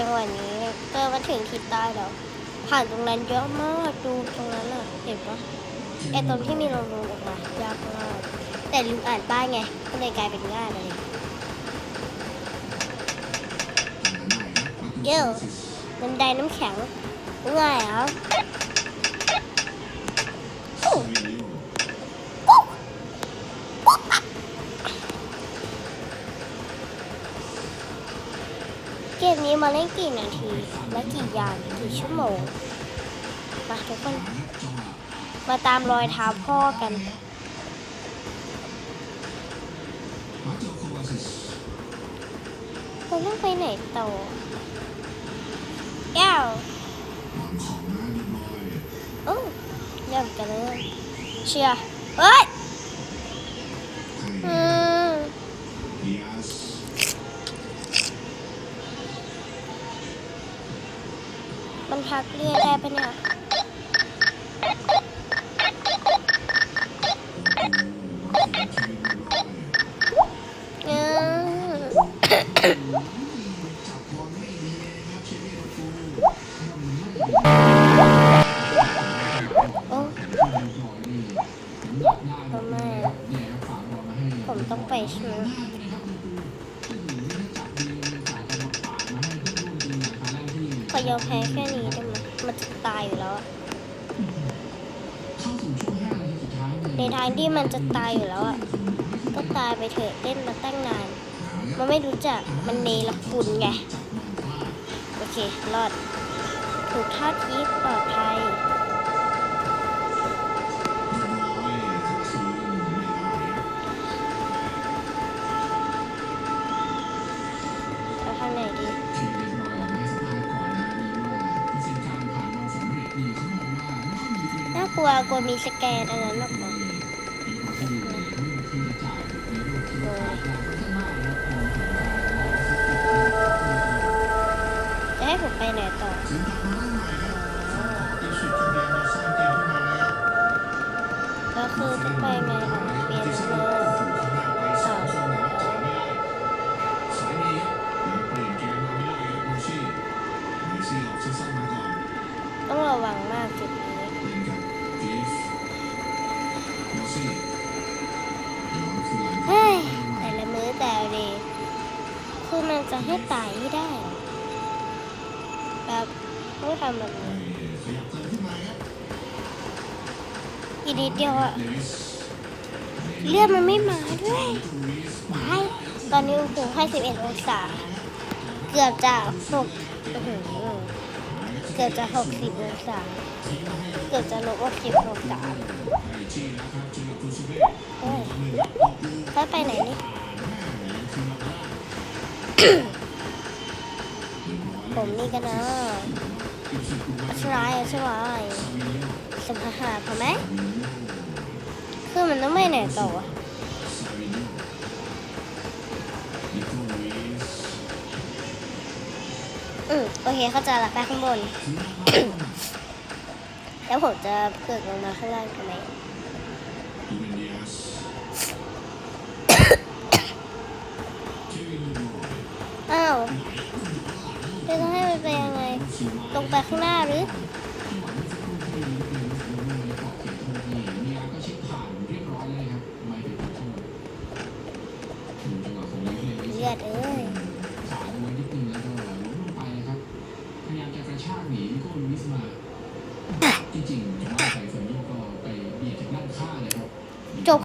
จังหวะนี้ก็มาถึงทิศใต้แล้ว ผ่านตรงนั้นเยอะมากดูตรงนั้นอะ เห็นปะไอตรงที่มีโลงๆออกมายากมากแต่ลืมอ่านป้ายไง ก็เลยกลายเป็นง่ายเลยเย้บันไดน้ำแข็งง่ายเหรออู้ปุ๊บปุ๊บเก มนี้มาเล่นกี่นาที และกี่ยามกี่ชั่วโมง มาทุกคน มาตามรอยเท้าพ่อกันเราต้องไปไหนต่อแก้วโอ้เริ่มกันเลยเชียร์เฮ้ย มันพักเรียกได้ปะเนี่ยอืมโอ้ทำไมอะผมต้องไปใช่ไหม ยอมแพ้แค่นี้ได้ไหมมันจะตายอยู่แล้วอะในทางที่มันจะตายอยู่แล้วอะก็ตายไปเถอะเล่นมาตั้งนาน มันไม่รู้จักมันเนรคุณไง โอเค รอด ถูกท่าทีปลอดภัย กลัวกลัวมีสแกนอะไรหรออกนะจะให้ผมไปไหนต่อ คือมันจะให้ตายได้ แบบต้องทำแบบนี้อีกนิดเดียวอะเลือดมันไม่มาด้วยตายตอนนี้อุณหภูมิให้11องศา เกือบจะหกอื้อหือเกือบจะ60องศา เกือบจะลบ60องศาเฮ้ยไปไหนนี่ ผมนี่กันนะอัชรายอัชรายสมหาพอไหมคือมันต้องไม่ไหนต่อวะอืมโอเคเข้าใจละไปข้างบน แล้วผมจะเกิดลงมาข้างล่างทำไม อ้าว จะต้องให้มันไปยังไง ตรงไปข้างหน้าหรือเลือดเอ้ยพยายามจะกระชากหนีนิโคลลุยส์มาจริงๆ